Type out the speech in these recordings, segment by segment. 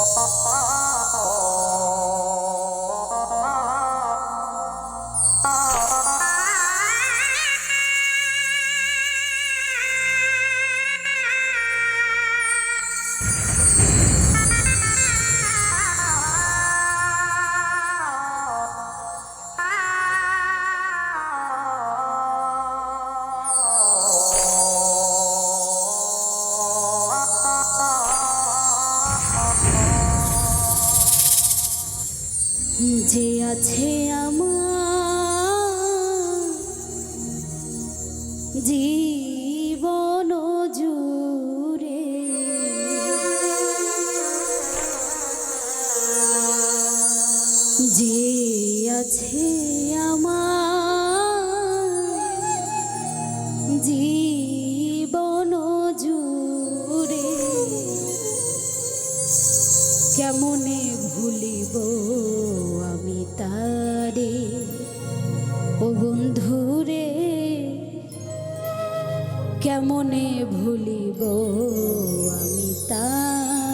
Oh, যে আছে আমার জীবন জুড়ে। যে আছে আমার জীবন জুড়ে। কেমনে ভুলিব তারে ও বন্ধুরে কেমনে ভুলিব আমি তারে?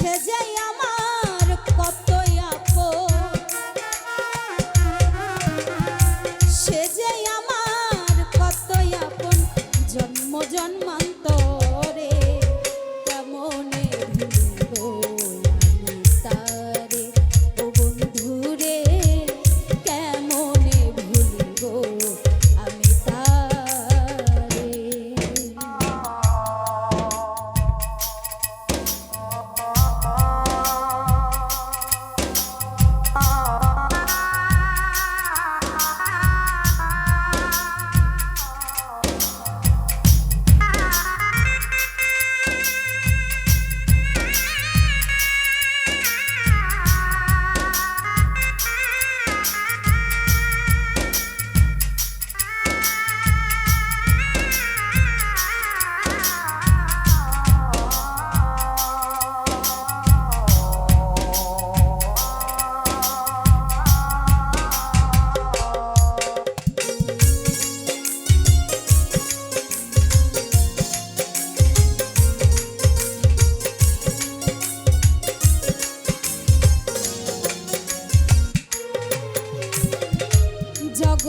ከዚያ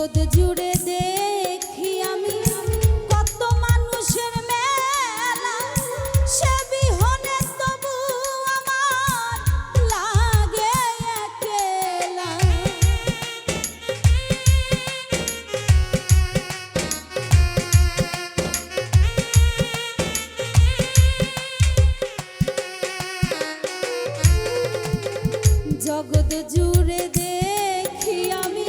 জগৎ জুড়ে দেখি আমি কত মানুষের মেলা। তবু জুড়ে দেখি আমি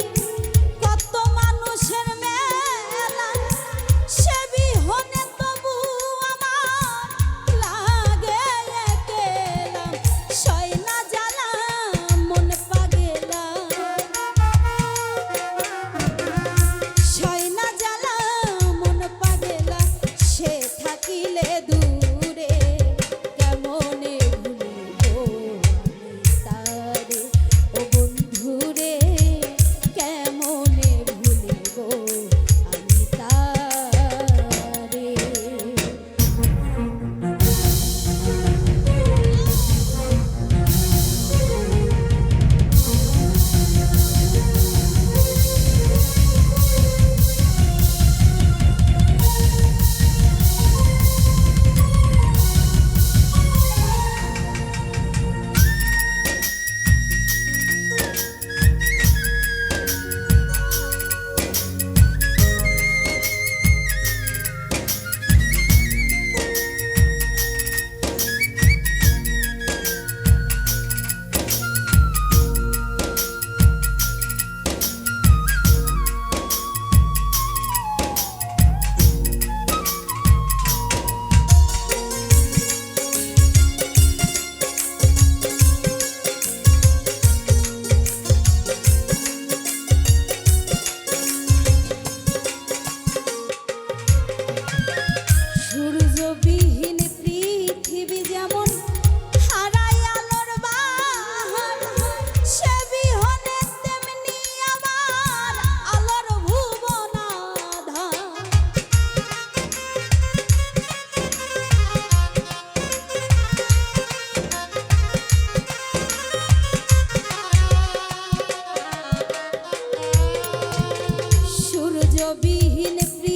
রবিহীন প্রিয়